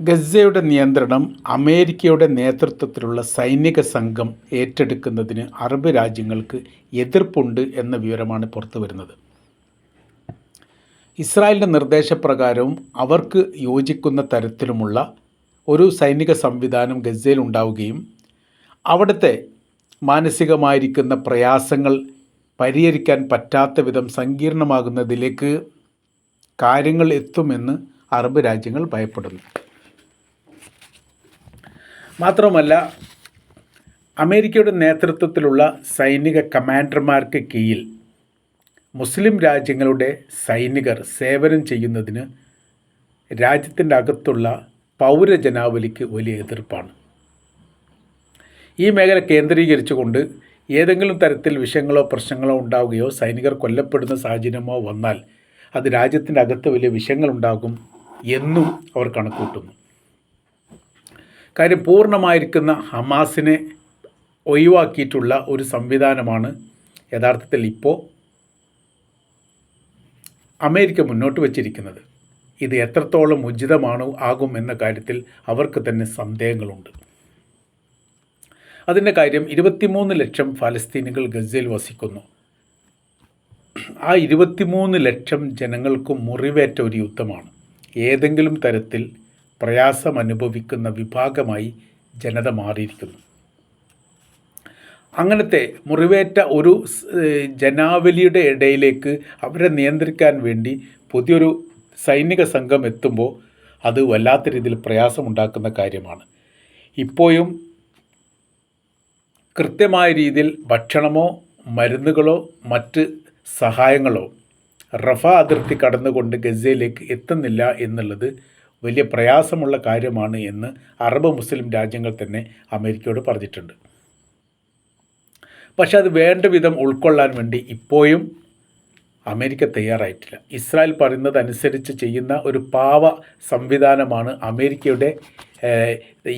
ഗസയുടെ നിയന്ത്രണം അമേരിക്കയുടെ നേതൃത്വത്തിലുള്ള സൈനിക സംഘം ഏറ്റെടുക്കുന്നതിന് അറബ് രാജ്യങ്ങൾക്ക് എതിർപ്പുണ്ട് എന്ന വിവരമാണ് പുറത്തു വരുന്നത്. ഇസ്രായേലിന്റെ നിർദ്ദേശപ്രകാരവും അവർക്ക് യോജിക്കുന്ന തരത്തിലുമുള്ള ഒരു സൈനിക സംവിധാനം ഗസയിൽ ഉണ്ടാവുകയും അവിടുത്തെ മാനസികമായിരിക്കുന്ന പ്രയാസങ്ങൾ പരിഹരിക്കാൻ പറ്റാത്ത വിധം സങ്കീർണമാകുന്നതിലേക്ക് കാര്യങ്ങൾ എത്തുമെന്ന് അറബ് രാജ്യങ്ങൾ ഭയപ്പെടുന്നു. മാത്രമല്ല അമേരിക്കയുടെ നേതൃത്വത്തിലുള്ള സൈനിക കമാൻഡർമാർക്ക് കീഴിൽ മുസ്ലിം രാജ്യങ്ങളുടെ സൈനികർ സേവനം ചെയ്യുന്നതിന് രാജ്യത്തിന്റെ അകത്തുള്ള പൗരജനാവലിക്ക് വലിയ എതിർപ്പാണ്. ഈ മേഖല കേന്ദ്രീകരിച്ചുകൊണ്ട് ഏതെങ്കിലും തരത്തിൽ വിഷയങ്ങളോ പ്രശ്നങ്ങളോ ഉണ്ടാവുകയോ സൈനികർ കൊല്ലപ്പെടുന്ന സാഹചര്യമോ വന്നാൽ അത് രാജ്യത്തിന്റെ അകത്ത് വലിയ വിഷയങ്ങളുണ്ടാകും എന്നും അവർ കണക്കൂട്ടുന്നു കാര്യം പൂർണമായിരിക്കുന്ന ഹമാസിനെ ഒഴിവാക്കിയിട്ടുള്ള ഒരു സംവിധാനമാണ് യഥാർത്ഥത്തിൽ ഇപ്പോൾ അമേരിക്ക മുന്നോട്ട് വച്ചിരിക്കുന്നത്. ഇത് എത്രത്തോളം ഉചിതമാണ് ആകും എന്ന കാര്യത്തിൽ അവർക്ക് തന്നെ സന്ദേഹങ്ങളുണ്ട്. അതിന്റെ കാര്യം ഇരുപത്തിമൂന്ന് ലക്ഷം ഫലസ്തീനികൾ ഗസയിൽ വസിക്കുന്നു. ആ ഇരുപത്തിമൂന്ന് ലക്ഷം ജനങ്ങൾക്ക് മുറിവേറ്റ ഒരു യുദ്ധമാണ്. ഏതെങ്കിലും തരത്തിൽ പ്രയാസം അനുഭവിക്കുന്ന വിഭാഗമായി ജനത മാറിയിരിക്കുന്നു. അങ്ങനത്തെ മുറിവേറ്റ ഒരു ജനാവലിയുടെ ഇടയിലേക്ക് അവരെ നിയന്ത്രിക്കാൻ വേണ്ടി പുതിയൊരു സൈനിക സംഘം എത്തുമ്പോൾ അത് വല്ലാത്ത രീതിയിൽ പ്രയാസമുണ്ടാക്കുന്ന കാര്യമാണ്. ഇപ്പോഴും കൃത്യമായ രീതിയിൽ ഭക്ഷണമോ മരുന്നുകളോ മറ്റ് സഹായങ്ങളോ റഫ അതിർത്തി കടന്നുകൊണ്ട് ഗസയിലേക്ക് എത്തുന്നില്ല എന്നുള്ളത് വലിയ പ്രയാസമുള്ള കാര്യമാണ് എന്ന് അറബ് മുസ്ലിം രാജ്യങ്ങൾ തന്നെ അമേരിക്കയോട് പറഞ്ഞിട്ടുണ്ട്. പക്ഷെ അത് വേണ്ട വിധം ഉൾക്കൊള്ളാൻ വേണ്ടി ഇപ്പോഴും അമേരിക്ക തയ്യാറായിട്ടില്ല. ഇസ്രായേൽ പറയുന്നതനുസരിച്ച് ചെയ്യുന്ന ഒരു പാവ സംവിധാനമാണ് അമേരിക്കയുടെ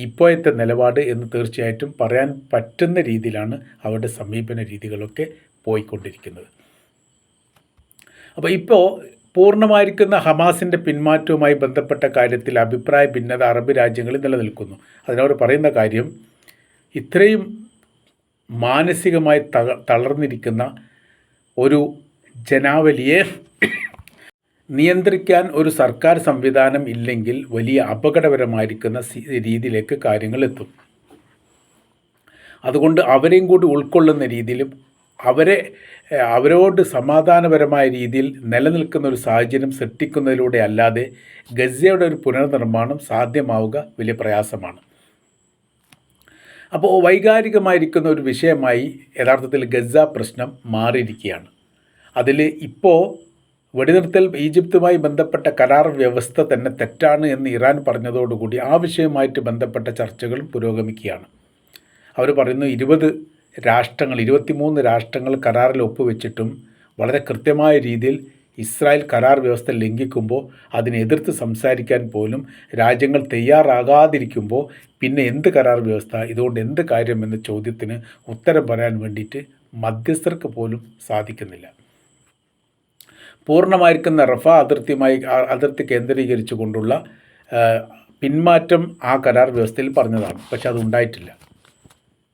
ഇപ്പോഴത്തെ നിലപാട് എന്ന് തീർച്ചയായിട്ടും പറയാൻ പറ്റുന്ന രീതിയിലാണ് അവരുടെ സമീപന രീതികളൊക്കെ പോയിക്കൊണ്ടിരിക്കുന്നത്. അപ്പോൾ ഇപ്പോൾ പൂർണമായിരിക്കുന്ന ഹമാസിന്റെ പിന്മാറ്റവുമായി ബന്ധപ്പെട്ട കാര്യത്തിൽ അഭിപ്രായ ഭിന്നത അറബ് രാജ്യങ്ങളിൽ നിലനിൽക്കുന്നു. അതിനവർ പറയുന്ന കാര്യം ഇത്രയും മാനസികമായി തളർന്നിരിക്കുന്ന ഒരു ജനാവലിയെ നിയന്ത്രിക്കാൻ ഒരു സർക്കാർ സംവിധാനം ഇല്ലെങ്കിൽ വലിയ അപകടകരമായിരിക്കുന്ന രീതിയിലേക്ക് കാര്യങ്ങൾ എത്തും. അതുകൊണ്ട് അവരെയും കൂടി ഉൾക്കൊള്ളുന്ന രീതിയിലും അവരെ അവരോട് സമാധാനപരമായ രീതിയിൽ നിലനിൽക്കുന്ന ഒരു സാഹചര്യം സൃഷ്ടിക്കുന്നതിലൂടെ അല്ലാതെ ഗസയുടെ ഒരു പുനർനിർമ്മാണം സാധ്യമാവുക വലിയ പ്രയാസമാണ്. അപ്പോൾ വൈകാരികമായിരിക്കുന്ന ഒരു വിഷയമായി യഥാർത്ഥത്തിൽ ഗസ പ്രശ്നം മാറിയിരിക്കുകയാണ്. അതിൽ ഇപ്പോൾ വെടിനിർത്തൽ ഈജിപ്തുമായി ബന്ധപ്പെട്ട കരാർ വ്യവസ്ഥ തന്നെ തെറ്റാണ് എന്ന് ഇറാൻ പറഞ്ഞതോടുകൂടി ആ വിഷയവുമായിട്ട് ബന്ധപ്പെട്ട ചർച്ചകൾ പുരോഗമിക്കുകയാണ്. അവർ പറയുന്നു ഇരുപത് രാഷ്ട്രങ്ങൾ ഇരുപത്തിമൂന്ന് രാഷ്ട്രങ്ങൾ കരാറിൽ ഒപ്പുവെച്ചിട്ടും വളരെ കൃത്യമായ രീതിയിൽ ഇസ്രായേൽ കരാർ വ്യവസ്ഥ ലംഘിക്കുമ്പോൾ അതിനെ എതിർത്ത് സംസാരിക്കാൻ പോലും രാജ്യങ്ങൾ തയ്യാറാകാതിരിക്കുമ്പോൾ പിന്നെ എന്ത് കരാർ വ്യവസ്ഥ ഇതുകൊണ്ട് എന്ത് കാര്യം എന്ന ചോദ്യത്തിന് ഉത്തരം പറയാൻ വേണ്ടിയിട്ട് മധ്യസ്ഥർക്ക് പോലും സാധിക്കുന്നില്ല. പൂർണമായിരിക്കുന്ന റഫ അതിർത്തിയുമായി അതിർത്തി കേന്ദ്രീകരിച്ചു കൊണ്ടുള്ള പിന്മാറ്റം ആ കരാർ വ്യവസ്ഥയിൽ പറഞ്ഞതാണ്. പക്ഷെ അത് ഉണ്ടായിട്ടില്ല.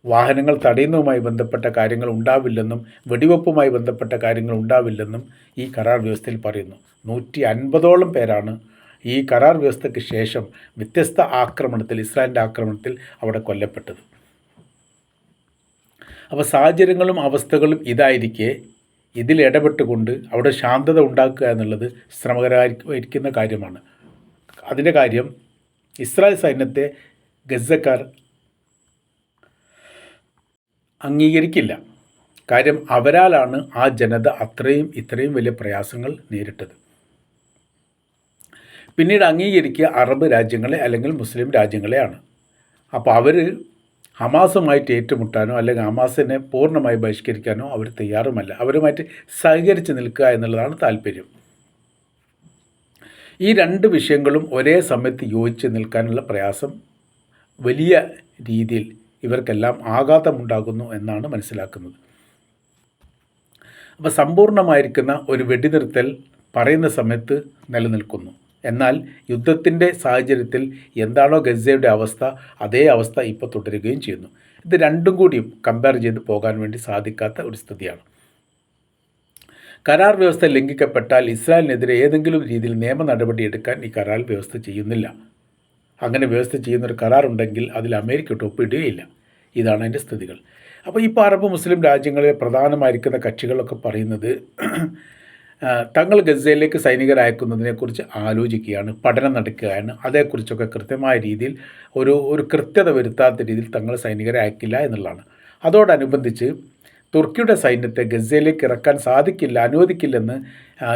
വാഹനങ്ങൾ തടയുന്നതുമായി ബന്ധപ്പെട്ട കാര്യങ്ങൾ ഉണ്ടാവില്ലെന്നും വെടിവെപ്പുമായി ബന്ധപ്പെട്ട കാര്യങ്ങൾ ഉണ്ടാവില്ലെന്നും ഈ കരാർ വ്യവസ്ഥയിൽ പറയുന്നു. നൂറ്റി അൻപതോളം പേരാണ് ഈ കരാർ വ്യവസ്ഥയ്ക്ക് ശേഷം വ്യത്യസ്ത ആക്രമണത്തിൽ ഇസ്രായേലിന്റെ ആക്രമണത്തിൽ അവിടെ കൊല്ലപ്പെട്ടത്. അപ്പോൾ സാഹചര്യങ്ങളും അവസ്ഥകളും ഇതായിരിക്കെ ഇതിൽ ഇടപെട്ടുകൊണ്ട് അവിടെ ശാന്തത ഉണ്ടാക്കുക എന്നുള്ളത് ശ്രമകരമായിരിക്കുന്ന കാര്യമാണ്. അതിന്റെ കാര്യം ഇസ്രായേൽ സൈന്യത്തെ ഗസക്കാർ അംഗീകരിക്കില്ല. കാര്യം അവരാലാണ് ആ ജനത അത്രയും ഇത്രയും വലിയ പ്രയാസങ്ങൾ നേരിട്ടത്. പിന്നീട് അംഗീകരിക്കുക അറബ് രാജ്യങ്ങളെ അല്ലെങ്കിൽ മുസ്ലിം രാജ്യങ്ങളെയാണ്. അപ്പോൾ അവർ ഹമാസുമായിട്ട് ഏറ്റുമുട്ടാനോ അല്ലെങ്കിൽ ഹമാസിനെ പൂർണമായി ബഹിഷ്കരിക്കാനോ അവർ തയ്യാറുമല്ല. അവരുമായിട്ട് സഹകരിച്ച് നിൽക്കുക എന്നുള്ളതാണ് താല്പര്യം. ഈ രണ്ട് വിഷയങ്ങളും ഒരേ സമയത്ത് യോജിച്ച് നിൽക്കാനുള്ള പ്രയാസം വലിയ രീതിയിൽ ഇവർക്കെല്ലാം ആഘാതമുണ്ടാകുന്നു എന്നാണ് മനസ്സിലാക്കുന്നത്. അപ്പോൾ സമ്പൂർണമായിരിക്കുന്ന ഒരു വെടിനിർത്തൽ പറയുന്ന സമയത്ത് നിലനിൽക്കുന്നു. എന്നാൽ യുദ്ധത്തിന്റെ സാഹചര്യത്തിൽ എന്താണോ ഗസയുടെ അവസ്ഥ അതേ അവസ്ഥ ഇപ്പോൾ തുടരുകയും ചെയ്യുന്നു. ഇത് രണ്ടും കൂടിയും കമ്പയർ ചെയ്ത് പോകാൻ വേണ്ടി സാധിക്കാത്ത ഒരു സ്ഥിതിയാണ്. കരാർ വ്യവസ്ഥ ലംഘിക്കപ്പെട്ടാൽ ഇസ്രായേലിനെതിരെ ഏതെങ്കിലും രീതിയിൽ നിയമ നടപടിയെടുക്കാൻ ഈ കരാർ വ്യവസ്ഥ ചെയ്യുന്നില്ല. അങ്ങനെ വ്യവസ്ഥ ചെയ്യുന്നൊരു കരാറുണ്ടെങ്കിൽ അതിൽ അമേരിക്ക ഒപ്പിടുകയില്ല. ഇതാണ് അതിന്റെ സ്ഥിതികൾ. അപ്പോൾ ഇപ്പോൾ അറബ് മുസ്ലിം രാജ്യങ്ങളിൽ പ്രധാനമായിരിക്കുന്ന കക്ഷികളൊക്കെ പറയുന്നത് തങ്ങൾ ഗസയിലേക്ക് സൈനികരെ അയക്കുന്നതിനെക്കുറിച്ച് ആലോചിക്കുകയാണ് പഠനം നടക്കുകയാണ്. അതേക്കുറിച്ചൊക്കെ കൃത്യമായ രീതിയിൽ ഒരു ഒരു കൃത്യത വരുത്താത്ത രീതിയിൽ തങ്ങൾ സൈനികരെ അയക്കില്ല എന്നുള്ളതാണ്. അതോടനുബന്ധിച്ച് തുർക്കിയുടെ സൈന്യത്തെ ഗസയിലേക്ക് ഇറക്കാൻ സാധിക്കില്ല അനുവദിക്കില്ലെന്ന്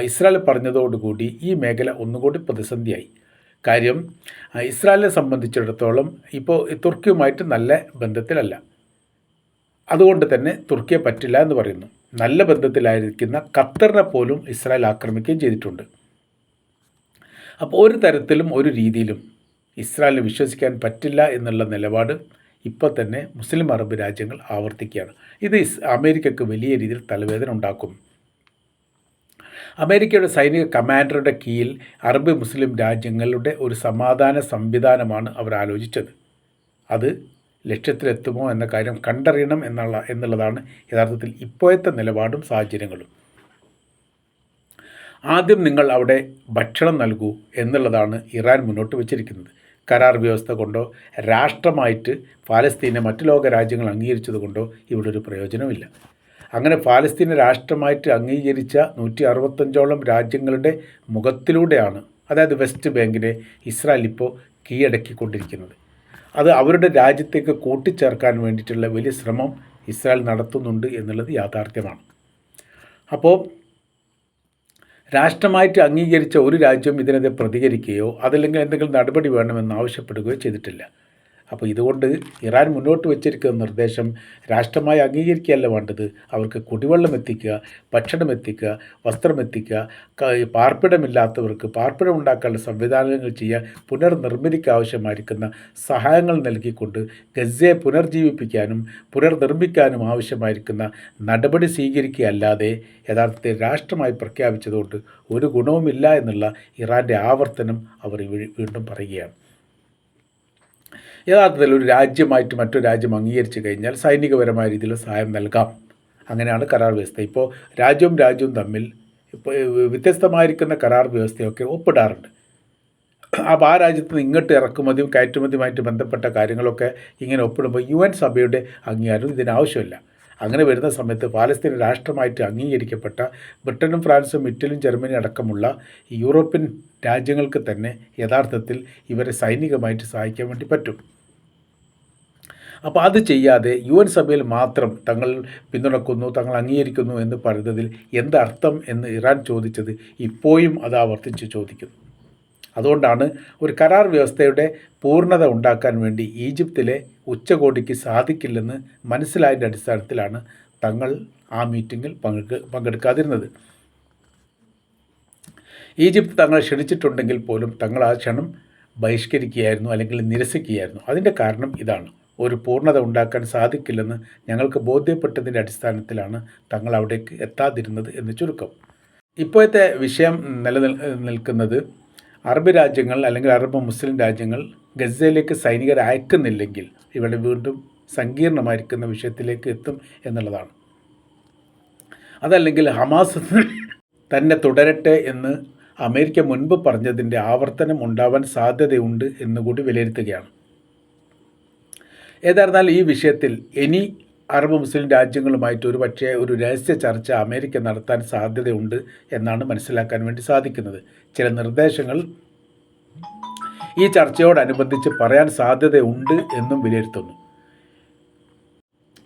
ഇസ്രായേൽ പറഞ്ഞതോടുകൂടി ഈ മേഖല ഒന്നുകൂടി പ്രതിസന്ധിയായി. കാര്യം ഇസ്രായേലിനെ സംബന്ധിച്ചിടത്തോളം ഇപ്പോൾ തുർക്കിയുമായിട്ട് നല്ല ബന്ധത്തിലല്ല. അതുകൊണ്ട് തന്നെ തുർക്കിയെ പറ്റില്ല എന്ന് പറയുന്നു. നല്ല ബന്ധത്തിലായിരിക്കുന്ന ഖത്തറിനെ പോലും ഇസ്രായേൽ ആക്രമിക്കുകയും ചെയ്തിട്ടുണ്ട്. അപ്പോൾ ഒരു തരത്തിലും ഒരു രീതിയിലും ഇസ്രായേലിനെ വിശ്വസിക്കാൻ പറ്റില്ല എന്നുള്ള നിലപാട് ഇപ്പോൾ തന്നെ മുസ്ലിം അറബ് രാജ്യങ്ങൾ ആവർത്തിക്കുകയാണ്. ഇത് അമേരിക്കയ്ക്ക് വലിയ രീതിയിൽ തലവേദന ഉണ്ടാക്കും. അമേരിക്കയുടെ സൈനിക കമാൻഡറുടെ കീഴിൽ അറബ് മുസ്ലിം രാജ്യങ്ങളുടെ ഒരു സമാധാന സംവിധാനമാണ് അവർ ആലോചിച്ചത്. അത് ലക്ഷ്യത്തിലെത്തുമോ എന്ന കാര്യം കണ്ടറിയണം എന്നുള്ള എന്നുള്ളതാണ് യഥാർത്ഥത്തിൽ ഇപ്പോഴത്തെ നിലപാടും സാഹചര്യങ്ങളും. ആദ്യം നിങ്ങൾ അവിടെ ഭക്ഷണം നൽകൂ എന്നുള്ളതാണ് ഇറാൻ മുന്നോട്ട് വച്ചിരിക്കുന്നത്. കരാർ വ്യവസ്ഥ കൊണ്ടോ രാഷ്ട്രമായിട്ട് പാലസ്തീനെ മറ്റു ലോക രാജ്യങ്ങൾ അംഗീകരിച്ചത് കൊണ്ടോ ഇവിടെ ഒരു പ്രയോജനമില്ല അങ്ങനെ ഫാലസ്തീനെ രാഷ്ട്രമായിട്ട് അംഗീകരിച്ച നൂറ്റി അറുപത്തഞ്ചോളം രാജ്യങ്ങളുടെ മുഖത്തിലൂടെയാണ് അതായത് വെസ്റ്റ് ബാങ്കിനെ ഇസ്രായേൽ ഇപ്പോൾ കീഴടക്കിക്കൊണ്ടിരിക്കുന്നത്. അത് അവരുടെ രാജ്യത്തേക്ക് കൂട്ടിച്ചേർക്കാൻ വേണ്ടിയിട്ടുള്ള വലിയ ശ്രമം ഇസ്രായേൽ നടത്തുന്നുണ്ട് എന്നുള്ളത് യാഥാർത്ഥ്യമാണ്. അപ്പോൾ രാഷ്ട്രമായിട്ട് അംഗീകരിച്ച ഒരു രാജ്യം ഇതിനെതിരെ പ്രതികരിക്കുകയോ അതല്ലെങ്കിൽ എന്തെങ്കിലും നടപടി വേണമെന്ന് ആവശ്യപ്പെടുകയോ ചെയ്തിട്ടില്ല. അപ്പോൾ ഇതുകൊണ്ട് ഇറാൻ മുന്നോട്ട് വെച്ചിരിക്കുന്ന നിർദ്ദേശം രാഷ്ട്രമായി അംഗീകരിക്കുകയല്ല വേണ്ടത്. അവർക്ക് കുടിവെള്ളം എത്തിക്കുക ഭക്ഷണം എത്തിക്കുക വസ്ത്രം എത്തിക്കുക പാർപ്പിടമില്ലാത്തവർക്ക് പാർപ്പിടം ഉണ്ടാക്കാനുള്ള സംവിധാനങ്ങൾ ചെയ്യുക പുനർനിർമ്മിതിക്ക് ആവശ്യമായിരിക്കുന്ന സഹായങ്ങൾ നൽകിക്കൊണ്ട് ഗസയെ പുനർജീവിപ്പിക്കാനും പുനർനിർമ്മിക്കാനും ആവശ്യമായിരിക്കുന്ന നടപടി സ്വീകരിക്കുകയല്ലാതെ യഥാർത്ഥത്തിൽ രാഷ്ട്രമായി പ്രഖ്യാപിച്ചതുകൊണ്ട് ഒരു ഗുണവുമില്ല എന്നുള്ള ഇറാന്റെ ആവർത്തനം അവർ വീണ്ടും പറയുകയാണ്. യഥാർത്ഥത്തിൽ ഒരു രാജ്യമായിട്ട് മറ്റൊരു രാജ്യം അംഗീകരിച്ചു കഴിഞ്ഞാൽ സൈനികപരമായ രീതിയിൽ സഹായം നൽകാം. അങ്ങനെയാണ് കരാർ വ്യവസ്ഥ. ഇപ്പോൾ രാജ്യവും രാജ്യവും തമ്മിൽ ഇപ്പോൾ വ്യത്യസ്തമായിരിക്കുന്ന കരാർ വ്യവസ്ഥയൊക്കെ ഒപ്പിടാറുണ്ട്. അപ്പോൾ ആ രാജ്യത്ത് നിന്ന് ഇങ്ങോട്ട് ഇറക്കുമതിയും കയറ്റുമതിയുമായിട്ട് ബന്ധപ്പെട്ട കാര്യങ്ങളൊക്കെ ഇങ്ങനെ ഒപ്പിടുമ്പോൾ യു എൻ സഭയുടെ അംഗീകാരം ഇതിനാവശ്യമില്ല അങ്ങനെ വരുന്ന സമയത്ത് പാലസ്തീൻ രാഷ്ട്രമായിട്ട് അംഗീകരിക്കപ്പെട്ട ബ്രിട്ടനും ഫ്രാൻസും ഇറ്റലിയും ജർമ്മനി അടക്കമുള്ള യൂറോപ്യൻ രാജ്യങ്ങൾക്ക് തന്നെ യഥാർത്ഥത്തിൽ ഇവരെ സൈനികമായിട്ട് സഹായിക്കാൻ വേണ്ടി പറ്റും. അപ്പോൾ അത് ചെയ്യാതെ യു എൻ സഭയിൽ മാത്രം തങ്ങൾ പിന്തുണക്കുന്നു തങ്ങൾ അംഗീകരിക്കുന്നു എന്ന് പറയുന്നതിൽ എന്തർത്ഥം എന്ന് ഇറാൻ ചോദിച്ചത് ഇപ്പോഴും അത് ആവർത്തിച്ച് ചോദിക്കുന്നു. അതുകൊണ്ടാണ് ഒരു കരാർ വ്യവസ്ഥയുടെ പൂർണത ഉണ്ടാക്കാൻ വേണ്ടി ഈജിപ്തിലെ ഉച്ചകോടിക്ക് സാധിക്കില്ലെന്ന് മനസ്സിലായതിന്റെ അടിസ്ഥാനത്തിലാണ് തങ്ങൾ ആ മീറ്റിങ്ങിൽ പങ്കെടുക്ക പങ്കെടുക്കാതിരുന്നത്. ഈജിപ്ത് തങ്ങളെ ക്ഷണിച്ചിട്ടുണ്ടെങ്കിൽ പോലും തങ്ങൾ ആ ക്ഷണം ബഹിഷ്കരിക്കുകയായിരുന്നു അല്ലെങ്കിൽ നിരസിക്കുകയായിരുന്നു. അതിന്റെ കാരണം ഇതാണ്. ഒരു പൂർണത ഉണ്ടാക്കാൻ സാധിക്കില്ലെന്ന് ഞങ്ങൾക്ക് ബോധ്യപ്പെട്ടതിന്റെ അടിസ്ഥാനത്തിലാണ് തങ്ങൾ അവിടേക്ക് എത്താതിരുന്നത് എന്ന് ചുരുക്കം. ഇപ്പോഴത്തെ വിഷയം നിലനിൽ നിൽക്കുന്നത് അറബ് രാജ്യങ്ങൾ അല്ലെങ്കിൽ അറബ് മുസ്ലിം രാജ്യങ്ങൾ ഗസയിലേക്ക് സൈനികരെ അയക്കുന്നില്ലെങ്കിൽ ഇവിടെ വീണ്ടും സങ്കീർണമായിരിക്കുന്ന വിഷയത്തിലേക്ക് എത്തും എന്നുള്ളതാണ്. അതല്ലെങ്കിൽ ഹമാസ് തന്നെ തുടരട്ടെ എന്ന് അമേരിക്ക മുൻപ് പറഞ്ഞതിന്റെ ആവർത്തനം ഉണ്ടാവാൻ സാധ്യതയുണ്ട് എന്നുകൂടി വിലയിരുത്തുകയാണ്. ഏതായിരുന്നാലും ഈ വിഷയത്തിൽ ഇനി അറബ് മുസ്ലിം രാജ്യങ്ങളുമായിട്ട് ഒരു പക്ഷേ ഒരു രഹസ്യ ചർച്ച അമേരിക്ക നടത്താൻ സാധ്യതയുണ്ട് എന്നാണ് മനസ്സിലാക്കാൻ വേണ്ടി സാധിക്കുന്നത്. ചില നിർദ്ദേശങ്ങൾ ഈ ചർച്ചയോടനുബന്ധിച്ച് പറയാൻ സാധ്യതയുണ്ട് എന്നും വിലയിരുത്തുന്നു.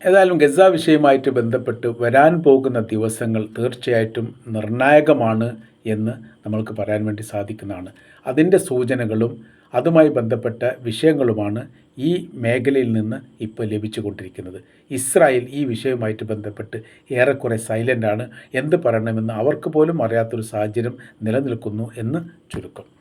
ഏതായാലും ഗസ വിഷയമായിട്ട് ബന്ധപ്പെട്ട് വരാൻ പോകുന്ന ദിവസങ്ങൾ തീർച്ചയായിട്ടും നിർണായകമാണ് എന്ന് നമ്മൾക്ക് പറയാൻ വേണ്ടി സാധിക്കുന്നതാണ്. അതിന്റെ സൂചനകളും അതുമായി ബന്ധപ്പെട്ട വിഷയങ്ങളുമാണ് ഈ മേഖലയിൽ നിന്ന് ഇപ്പോൾ ലഭിച്ചുകൊണ്ടിരിക്കുന്നത്. ഇസ്രായേൽ ഈ വിഷയവുമായിട്ട് ബന്ധപ്പെട്ട് ഏറെക്കുറെ സൈലന്റാണ്. എന്ത് പറയണമെന്ന് അവർക്ക് പോലും അറിയാത്തൊരു സാഹചര്യം നിലനിൽക്കുന്നു എന്ന് ചുരുക്കം.